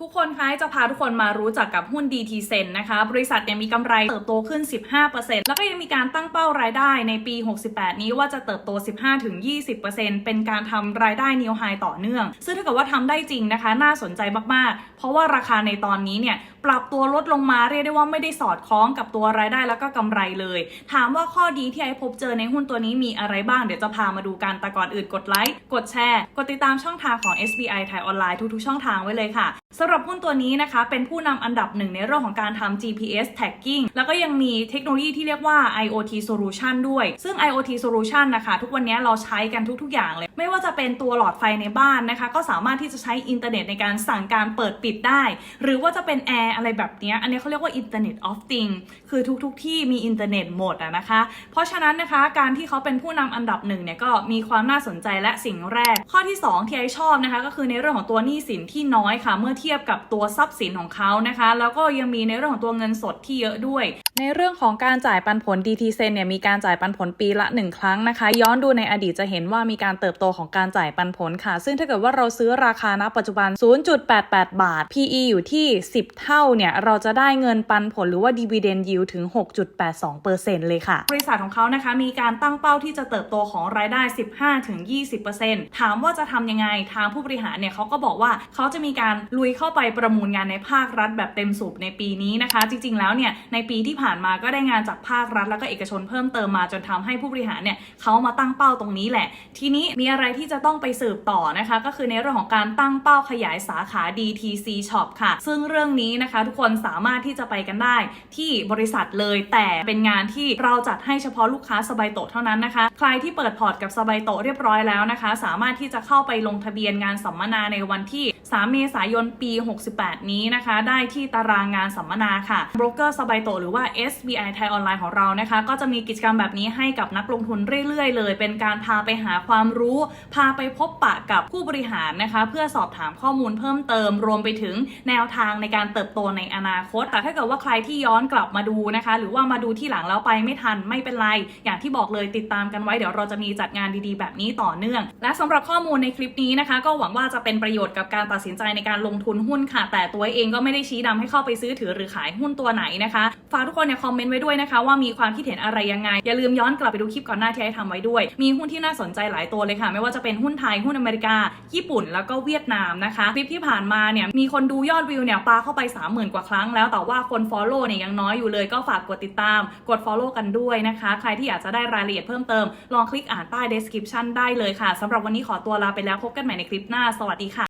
ทุกคนคะจะพาทุกคนมารู้จักกับหุ้น DT Zen นะคะ บริษัทเนี่ยมีกำไรเติบโตขึ้น 15%แล้วก็ยังมีการตั้งเป้ารายได้ในปี 68 นี้ว่าจะเติบโต 15-20%เป็นการทำรายได้นิวไฮต่อเนื่อง ซึ่งถ้าเกิดว่าทำได้จริงนะคะ น่าสนใจมาก ๆ เพราะว่าราคาในตอนนี้เนี่ยปรับตัวลดลงมาเรียกได้ว่าไม่ได้สอดคล้องกับตัวรายได้แล้วก็กำไรเลย ถามว่าข้อดีที่ไอพบเจอในหุ้นตัวนี้มีอะไรบ้างเดี๋ยวจะพามาดูกันแต่ก่อนอื่นกดไลค์กดแชร์ กดติดตามช่องทางของ SBI ไทยออนไลน์ทุกๆช่องทางไว้เลยค่ะ สำหรับหุ้นตัวนี้นะคะ เป็นผู้นำอันดับหนึ่งในเรื่องของการทำ GPS tagging แล้วก็ยังมีเทคโนโลยีที่เรียกว่า IoT solution ด้วย ซึ่ง IoT solution นะคะ ทุกวันนี้เราใช้กันทุก ๆ อย่างเลย ไม่ว่าจะเป็นตัวหลอดไฟในบ้านนะคะ ก็สามารถที่จะใช้อินเทอร์เน็ตในการสั่งการเปิดปิดได้ หรือว่าจะเป็นแอร์อะไรแบบนี้ อันนี้เขาเรียกว่า Internet of Things คือทุกๆที่มีอินเทอร์เน็ตหมดอะนะคะ เพราะฉะนั้นนะคะ การที่เขาเป็นผู้นำอันดับหนึ่งเนี่ยก็มีความน่าสนใจและสิ่งแรก ข้อที่ 2 ที่ไอชอบนะคะ ก็คือในเรื่องของตัวหนี้สินที่น้อยค่ะเมื่อเทีทียบกับตัวทรัพย์สินของเขานะคะ แล้วก็ยังมีในเรื่องของตัวเงินสดที่เยอะด้วย ในเรื่องของการจ่ายปันผล DT c เนี่ยมีการจ่ายปันผลปีละ 1 ครั้งนะคะ ย้อนดูในอดีตจะเห็นว่ามีการเติบโตของการจ่ายปันผลค่ะ ซึ่งถ้าเกิดว่าเราซื้อราคาณปัจจุบัน 0.88 บาท PE อยู่ที่ 10 เท่าเนี่ย เราจะได้เงินปันผลหรือว่า dividend yield ถึง 6.82%เลยค่ะ บริษัทของเขานะคะมีการตั้งเป้าที่จะเติบโตของรายได้ 15-20%ถามว่าจะทำยังไงทางผู้บริหารเนี่ยเขาก็บอกว่าเขาจะมีการลุยเข้าไปประมูลงานในภาครัฐแบบเต็มสูบในปีนี้นะคะ จริง ๆ แล้วเนี่ยในปีที่ผ่านมาก็ได้งานจากภาครัฐ แล้วก็เอกชนเพิ่มเติมมาจนทำให้ผู้บริหารเนี่ยเขามาตั้งเป้าตรงนี้แหละ ทีนี้มีอะไรที่จะต้องไปสืบต่อนะคะ ก็คือในเรื่องของการตั้งเป้าขยายสาขา DTC Shop ค่ะ ซึ่งเรื่องนี้นะคะ ทุกคนสามารถที่จะไปกันได้ที่บริษัทเลยแต่เป็นงานที่เราจัดให้เฉพาะลูกค้าสบายโตะเท่านั้นนะคะ ใครที่เปิดพอร์ตกับสบายโตะเรียบร้อยแล้วนะคะ สามารถที่จะเข้าไปลงทะเบียนงานสัมมนาในวันที่ 3 เมษายนปี 68 นี้นะคะ ได้ที่ตารางงานสัมมนาค่ะโบรกเกอร์สบายโตหรือว่า SBI ไทยออนไลน์ของเรานะคะ ก็จะมีกิจกรรมแบบนี้ให้กับนักลงทุนเรื่อยๆ เลย เป็นการพาไปหาความรู้ พาไปพบปะกับผู้บริหารนะคะ เพื่อสอบถามข้อมูลเพิ่มเติม รวมไปถึงแนวทางในการเติบโตในอนาคต แต่ถ้าเกิดว่าใครที่ย้อนกลับมาดูนะคะ หรือว่ามาดูที่หลังแล้วไปไม่ทันไม่เป็นไร อย่างที่บอกเลยติดตามกันไว้เดี๋ยวเราจะมีจัดงานดีๆ แบบนี้ต่อเนื่อง และสำหรับข้อมูลในคลิปนี้นะคะ ก็หวังว่าจะเป็นประโยชน์กับการตัดสินใจในการลงทุนหุ้นค่ะ แต่ตัวเองก็ไม่ได้ชี้นำให้เข้าไปซื้อถือหรือขายหุ้นตัวไหนนะคะ ฝากทุกคนเนี่ยคอมเมนต์ไว้ด้วยนะคะว่ามีความคิดเห็นอะไรยังไง อย่าลืมย้อนกลับไปดูคลิปก่อนหน้าที่ไอ้ทำไว้ด้วย มีหุ้นที่น่าสนใจหลายตัวเลยค่ะ ไม่ว่าจะเป็นหุ้นไทยหุ้นอเมริกา ญี่ปุ่นแล้วก็เวียดนามนะคะคลิปที่ผ่านมาเนี่ยมีคนดูยอดวิวเนี่ยปาเข้าไป 30,000 กว่าครั้งแล้วแต่ว่าคน Follow เนี่ยยังน้อยอยู่เลยก็ฝากกดติดตาม กด Follow กันด้วยนะคะ ใครที่อยากจะได้รายละเอียดเพิ่มเติมลองคลิกอ่านใต้ description ได้เลยค่ะสำหรับวันนี้ขอตัวลาไปแล้วพบกันใหม่ในคลิปหน้า สวัสดีค่ะ